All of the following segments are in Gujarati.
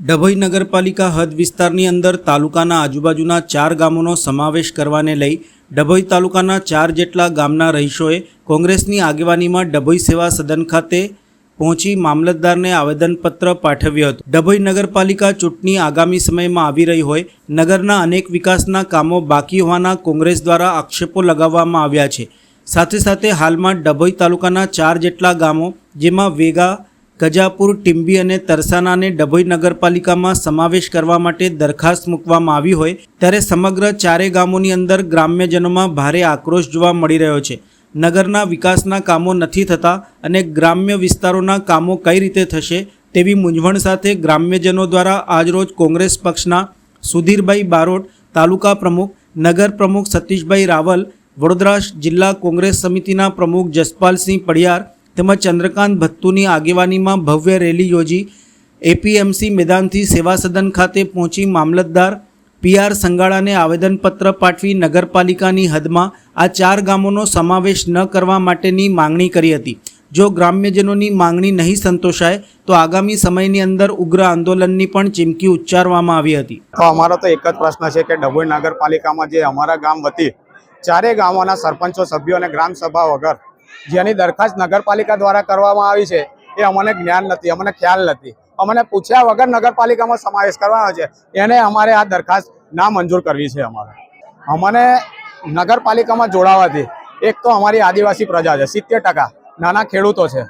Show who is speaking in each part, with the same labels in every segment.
Speaker 1: ડભોઈ નગરપાલિકા હદ વિસ્તારની અંદર તાલુકાના આજુબાજુના ચાર ગામોનો સમાવેશ કરવાને લઈ ડભોઈ તાલુકાના ચાર જેટલા ગામના રહીશોએ કોંગ્રેસની આગેવાનીમાં ડભોઈ સેવા સદન ખાતે પહોંચી મામલતદારને આવેદનપત્ર પાઠવ્યું હતું. ડભોઈ નગરપાલિકા ચૂંટણી આગામી સમયમાં આવી રહી હોય, નગરના અનેક વિકાસના કામો બાકી હોવાના કોંગ્રેસ દ્વારા આક્ષેપો લગાવવામાં આવ્યા છે. સાથે સાથે હાલમાં ડભોઈ તાલુકાના ચાર જેટલા ગામો, જેમાં વેગા ગજાપુર, ટીંબી અને તરસાનાને ડભોઈ નગરપાલિકામાં સમાવેશ કરવા માટે દરખાસ્ત મૂકવામાં આવી હોય ત્યારે સમગ્ર ચારે ગામોની અંદર ગ્રામ્યજનોમાં ભારે આક્રોશ જોવા મળી રહ્યો છે. નગરના વિકાસના કામો નથી થતા અને ગ્રામ્ય વિસ્તારોના કામો કઈ રીતે થશે તેવી મૂંઝવણ સાથે ગ્રામ્યજનો દ્વારા આજરોજ કોંગ્રેસ પક્ષના સુધીરભાઈ બારોટ, તાલુકા પ્રમુખ, નગર પ્રમુખ સતીશભાઈ રાવલ, વડોદરા જિલ્લા કોંગ્રેસ સમિતિના પ્રમુખ જસપાલસિંહ પડિયાર તેમજ ચંદ્રકાંત ભત્તુની આગેવાનીમાં ભવ્ય રેલી યોજી એપીએમસી મેદાનથી સેવા સદન ખાતે પહોંચી મામલતદાર પીઆર સંગાળાને આવેદનપત્ર પાઠવી નગરપાલિકાની હદમાં આ ચાર ગામોનો સમાવેશ ન કરવા માટેની માંગણી કરી હતી. જો ગ્રામ્યજનોની માંગણી નહીં સંતોષાય, તો આગામી સમયની અંદર ઉગ્ર આંદોલનની પણ ચીમકી ઉચ્ચારવામાં આવી હતી.
Speaker 2: તો અમારો તો એક જ પ્રશ્ન છે કે ડભોઈ નગરપાલિકામાં જે અમારા ગામ વતી ચારે ગામોના સરપંચો, સભ્યો અને ગ્રામસભા વગર જેની દરખાસ્ત નગરપાલિકા દ્વારા કરવામાં આવી છે, એ અમને જ્ઞાન નથી, અમને ખ્યાલ નથી. અમને પૂછ્યા વગર નગરપાલિકામાં સમાવેશ કરવાનો છે. એને અમારે આ દરખાસ્ત ના મંજૂર કરવી છે અમારે. અમને નગરપાલિકામાં જોડાવાથી એક તો અમારી આદિવાસી પ્રજા છે, સિત્તેર નાના ખેડૂતો છે.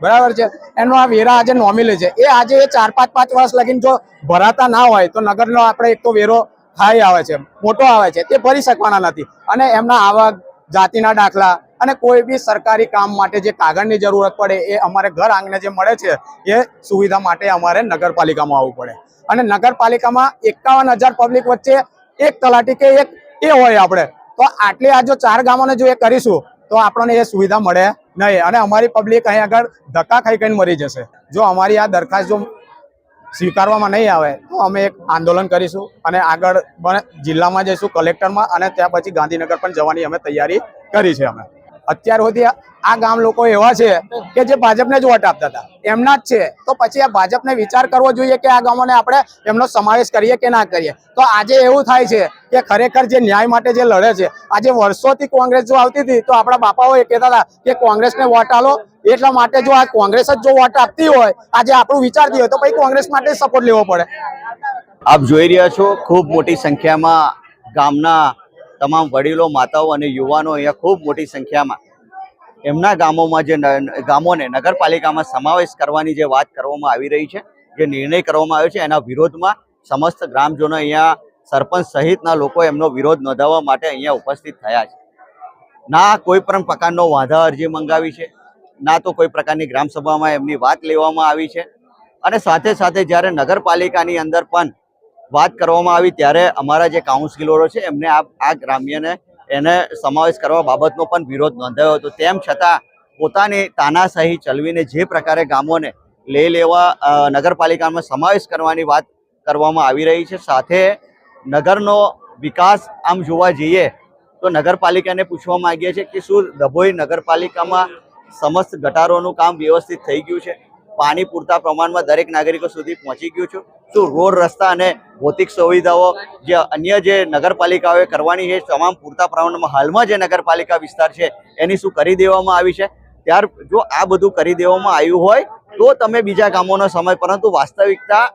Speaker 2: બરાબર છે? એનો આ વેરા આજે નોમિલી છે. એ આજે એ ચાર પાંચ પાંચ વર્ષ લગીને જો ભરાતા ના હોય, તો નગરનો આપણે એક તો વેરો હાઈ આવે છે, મોટો આવે છે, તે ભરી શકવાના નથી. અને એમના આવક, જાતિના દાખલા અને કોઈ બી સરકારી કામ માટે જે કાગળની જરૂરત પડે એ અમારે ઘર આંગણે જે મળે છે, એ સુવિધા માટે અમારે નગરપાલિકામાં આવવું પડે. અને નગરપાલિકામાં એકાવન પબ્લિક વચ્ચે એક તલાટી કે એક એ હોય આપણે. તો આટલી આ જો ચાર ગામોને જો એ કરીશું, તો આપણને એ સુવિધા મળે નહીં. અને અમારી પબ્લિક અહીં આગળ ધક્કા ખાઈ ખાઈને મરી જશે. જો અમારી આ દરખાસ્ત જો સ્વીકારવામાં નહીં આવે, તો અમે એક આંદોલન કરીશું અને આગળ જિલ્લામાં જઈશું, કલેક્ટરમાં અને ત્યાં પછી ગાંધીનગર પણ જવાની અમે તૈયારી કરી છે અમે. અત્યાર સુધી આ ગામ લોકો એવા છે કે જે ભાજપને જ વોટ આપતા હતા. એમના જ છે. તો પછી આ ભાજપને વિચાર કરવો જોઈએ કે આ ગામોને આપણે એમનો સમાવેશ કરીએ કે ના કરીએ. તો આજે એવું થાય છે કે ખરેખર જે ન્યાય માટે જે લડે છે, આજે વર્ષોથી કોંગ્રેસ જો આવતી હતી તો આપણા બાપાઓ એ કહેતા હતા કે કોંગ્રેસને વોટ આલો. એટલા માટે જો આ કોંગ્રેસ જ જો વોટ આપતી હોય, આજે આપણું વિચારતી હોય, તો પછી કોંગ્રેસ માટે સપોર્ટ લેવો પડે.
Speaker 3: આપ જોઈ રહ્યા છો, ખૂબ મોટી સંખ્યામાં ગામના તમામ વડીલો, માતાઓ અને યુવાનો અહીંયા ખૂબ મોટી સંખ્યામાં એમના ગામોમાં જે ગામોને નગરપાલિકામાં સમાવેશ કરવાની જે વાત કરવામાં આવી રહી છે, જે નિર્ણય કરવામાં આવ્યો છે, એના વિરોધમાં સમસ્ત ગ્રામજનો અહીંયા સરપંચ સહિતના લોકો એમનો વિરોધ નોંધાવવા માટે અહીંયા ઉપસ્થિત થયા છે. ના કોઈ પણ પ્રકારનો વાંધા, અરજી મંગાવી છે, ના તો કોઈ પ્રકારની ગ્રામસભામાં એમની વાત લેવામાં આવી છે અને સાથે સાથે જ્યારે નગરપાલિકાની અંદર પણ વાત કરવામાં આવી ત્યારે અમારા જે કાઉન્સિલરો છે, એમને આ ગ્રામ્યને એને સમાવેશ કરવા બાબતનો પણ વિરોધ નોંધાયો હતો. તેમ છતાં પોતાની તાનાશાહી ચલવીને જે પ્રકારે ગામોને લઈ લેવા નગરપાલિકામાં સમાવેશ કરવાની વાત કરવામાં આવી રહી છે. સાથે નગરનો વિકાસ આમ જોવા જઈએ તો નગરપાલિકાને પૂછવા માંગીએ છીએ કે શું ડભોઈ નગરપાલિકામાં સમસ્ત ગટારોનું કામ વ્યવસ્થિત થઈ ગયું છે? પાણી પૂરતા પ્રમાણમાં દરેક નાગરિકો સુધી પહોંચી ગયું છે. શું રોડ, રસ્તા અને ભૌતિક સુવિધાઓ જે અન્ય જે નગરપાલિકાઓએ કરવાની છે તમામ પૂરતા પ્રમાણમાં હાલમાં જે નગરપાલિકા વિસ્તાર છે એની શું કરી દેવામાં આવી છે? ત્યાર જો આ બધું કરી દેવામાં આવ્યું હોય તો તમે બીજા ગામોનો સમય, પરંતુ વાસ્તવિકતા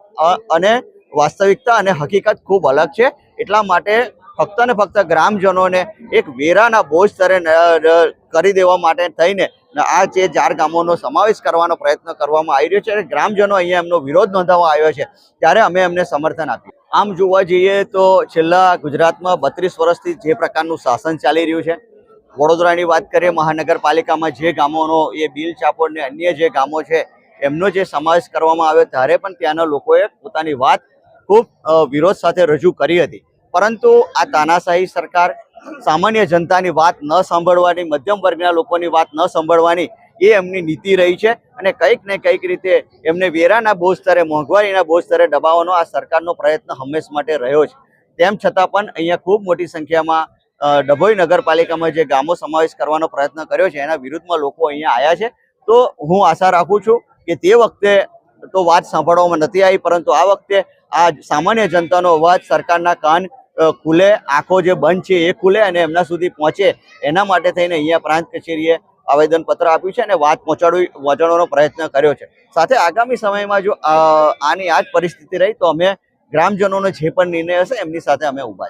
Speaker 3: અને વાસ્તવિકતા અને હકીકત ખૂબ અલગ છે. એટલા માટે ફક્ત ને ફક્ત ગ્રામજનોને એક વેરાના બોજ સ્તરે કરી દેવા માટે થઈને આ જે ચાર ગામોનો સમાવેશ કરવાનો પ્રયત્ન કરવામાં આવી રહ્યો છે અને ગ્રામજનો અહીંયા એમનો વિરોધ નોંધાવવા આવ્યો છે ત્યારે અમે એમને સમર્થન આપ્યું આમ જોવા જઈએ તો છેલ્લા ગુજરાતમાં બત્રીસ વર્ષથી જે પ્રકારનું શાસન ચાલી રહ્યું છે, વડોદરાની વાત કરીએ, મહાનગરપાલિકામાં જે ગામોનો એ બિલ ચાપોડ ને અન્ય જે ગામો છે, એમનો જે સમાવેશ કરવામાં આવ્યો, ત્યારે પણ ત્યાંના લોકોએ પોતાની વાત ખૂબ વિરોધ સાથે રજૂ કરી હતી. પરંતુ આ તાનાશાહી સરકાર સામાન્ય જનતાની વાત ન સાંભળવાની, મધ્યમ વર્ગના લોકોની વાત ન સાંભળવાની, એ એમની નીતિ રહી છે અને કંઈક ને કંઈક રીતે એમને વેરાના બોજ સ્તરે, મોંઘવારીના બોજ સ્તરે દબાવવાનો આ સરકારનો પ્રયત્ન હંમેશ માટે રહ્યો છે. તેમ છતાં પણ અહીંયા ખૂબ મોટી સંખ્યામાં ડભોઈ નગરપાલિકામાં જે ગામો સમાવેશ કરવાનો પ્રયત્ન કર્યો છે, એના વિરુદ્ધમાં લોકો અહીંયા આવ્યા છે. તો હું આશા રાખું છું કે તે વખતે તો વાત સાંભળવામાં નથી આવી, પરંતુ આ વખતે આ સામાન્ય જનતાનો અવાજ સરકારના કાન ખુલે, આંખો જે બંધ છે એ ખુલે અને એમના સુધી પહોંચે. એના માટે થઈને અહીંયા પ્રાંત કચેરીએ આવેદનપત્ર આપ્યું છે અને વાત પહોંચાડવી, પહોંચાડવાનો પ્રયત્ન કર્યો છે. સાથે આગામી સમયમાં જો આની આ જ પરિસ્થિતિ રહી તો અમે ગ્રામજનોનો જે પણ નિર્ણય હશે એમની સાથે અમે ઊભા છીએ.